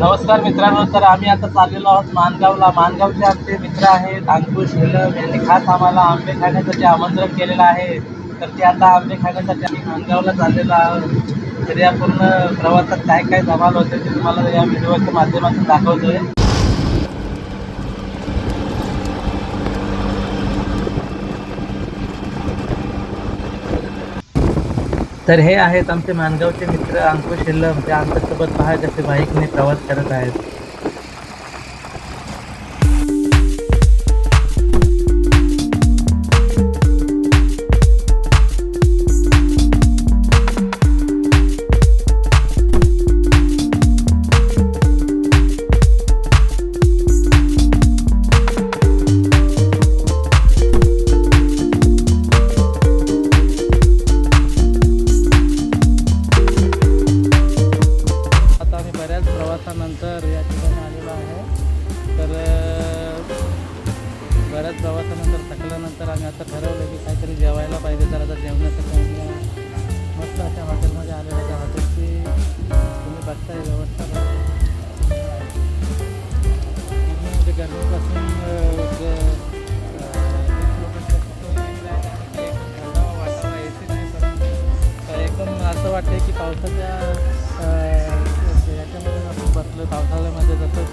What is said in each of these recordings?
नमस्कार मित्रांनो तर आम्ही आता चाललेलो आहोत मानगावला. मानगावचे आमचे मित्र आहेत अंकुश हेलम यांनी खास आम्हाला आंबे खाण्यासाठी आमंत्रण केलेलं आहे. तर ते आता आंबे खाण्यासाठी आम्ही मानगावला चाललेलो आहोत. तर या पूर्ण प्रवासात काय काय धमाल होते ते तुम्हाला या व्हिडिओच्या माध्यमातून दाखवतोय. तर हे आहेत आमचे मानगावचे मित्र अंकुश शिल्लम. ते आमच्यासोबत पहा कसे बाईकने प्रवास करत आहेत.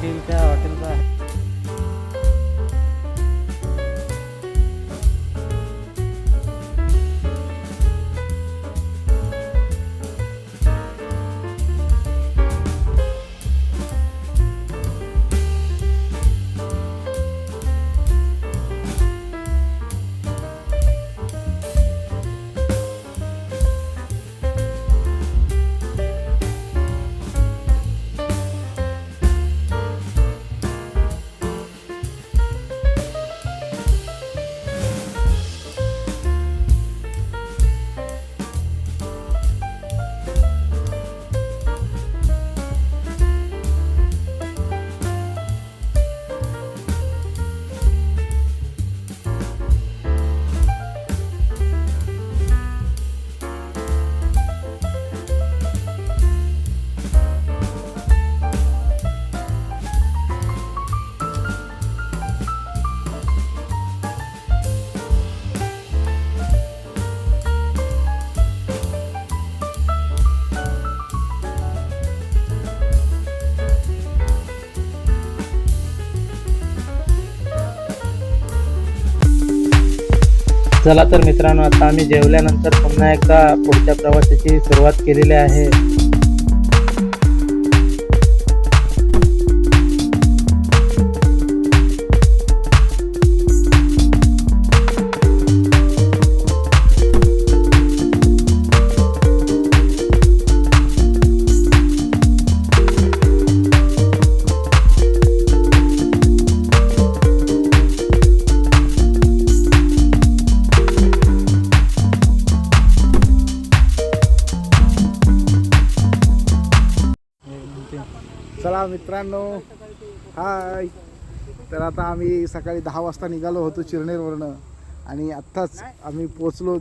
Until then. चला तर मित्रांनो आता आम्ही जेवल्यानंतर पुन्हा एकदा पुढच्या प्रवासाची सुरुवात केलेली आहे. मित्रांनो हाय. तर आता आम्ही सकाळी दहा वाजता निघालो होतो चिरनेरवरनं. आणि आत्ताच आम्ही पोचलो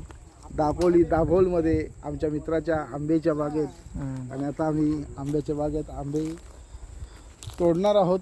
दापोली दाभोलमध्ये आमच्या मित्राच्या आंब्याच्या बागेत. आणि आता आम्ही आंब्याच्या बागेत आंबे तोडणार आहोत.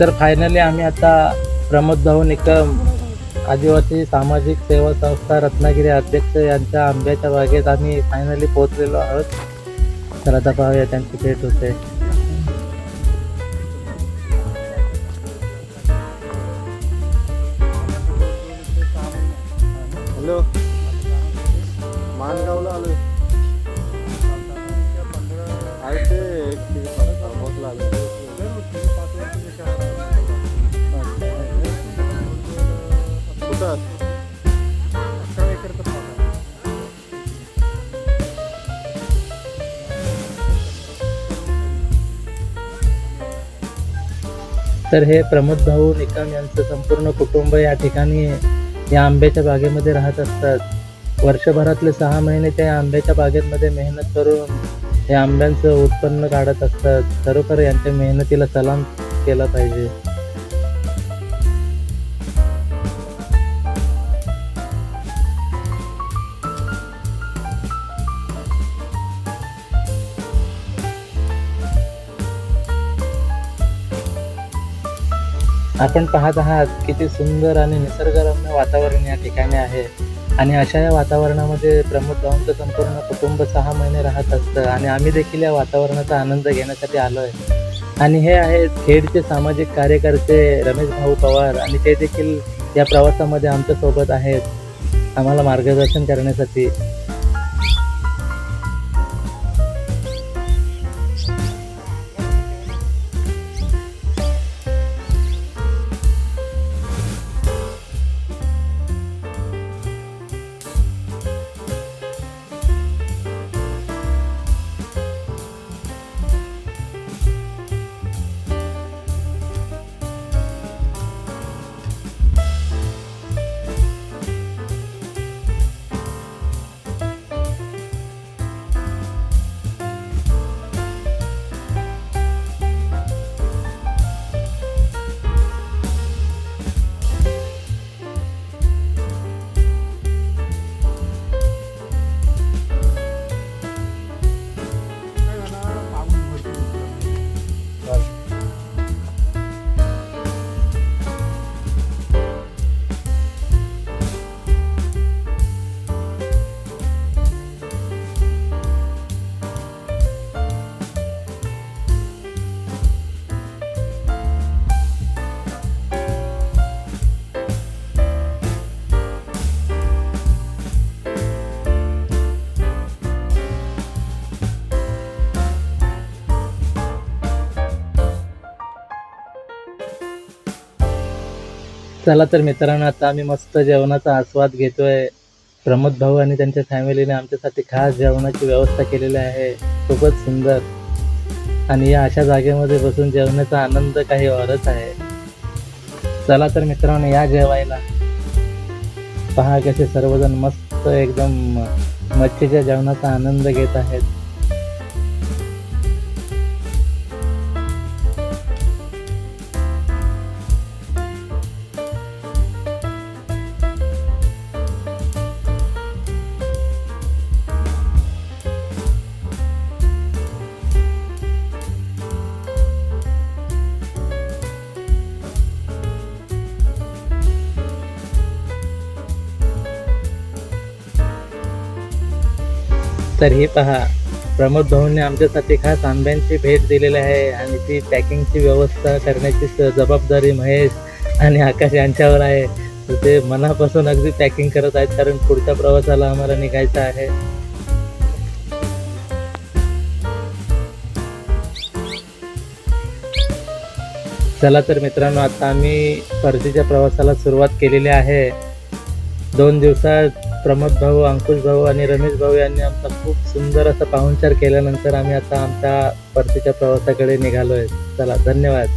तर फायनली आम्ही आता प्रमोद भाऊ निकम आदिवासी सामाजिक सेवा संस्था रत्नागिरी अध्यक्ष यांच्या आंब्याच्या बागेत आम्ही फायनली पोहोचलेलो आहोत. तर आता पाहूया त्यांची भेट होते. तर हे प्रमोद भाऊ निकम यांचं संपूर्ण कुटुंब या ठिकाणी या आंब्याच्या बागेमध्ये राहत असतात. वर्षभरातले सहा महिने त्या आंब्याच्या बागेमध्ये मेहनत करून हे आंब्यांचं उत्पन्न काढत असतात. खरोखर यांच्या मेहनतीला सलाम केला पाहिजे. आपण पाहत आहात किती सुंदर आणि निसर्गरम्य वातावरण या ठिकाणी आहे. आणि अशा या वातावरणामध्ये प्रमोद भाऊंचं संपूर्ण कुटुंब सहा महिने राहत असतं आणि आम्ही देखील या वातावरणाचा आनंद घेण्यासाठी आलो आहे आणि हे आहेत खेडचे सामाजिक कार्यकर्ते रमेश भाऊ पवार आणि ते देखील या प्रवासामध्ये आमच्यासोबत आहेत. आम्हाला मार्गदर्शन करण्यासाठी. चला तर मित्रांनो आता आम्ही मस्त जेवणाचा आस्वाद घेतोय. प्रमोद भाऊ आणि त्यांच्या फॅमिलीने आमच्यासाठी खास जेवणाची व्यवस्था केलेली आहे. खूपच सुंदर. आणि या अशा जागेमध्ये बसून जेवणाचा आनंद काही औरच आहे. चला तर मित्रांनो या जेवायला. पहा कसे सर्वजण मस्त एकदम मच्छीच्या जेवणाचा आनंद घेत आहेत. तर हे पहा प्रमोद भाऊंनी आमच्यासाठी खास आंब्यांची भेट दिलेली आहे आणि ती पॅकिंगची व्यवस्था करण्याची स- जबाबदारी महेश आणि आकाश यांच्यावर आहे. तर ते मनापासून अगदी पॅकिंग करत आहेत कारण पुढच्या प्रवासाला आम्हाला निघायचं आहे. चला तर मित्रांनो आता आम्ही परतीच्या प्रवासाला सुरुवात केलेली आहे. दोन दिवसात प्रमोद भाऊ अंकुश भाऊ आणि रमेश भाऊ यांनी आमचा खूप सुंदर असा पाहुणचार केल्यानंतर आम्ही आता आमच्या परतीच्या प्रवासाकडे निघालो आहे चला धन्यवाद.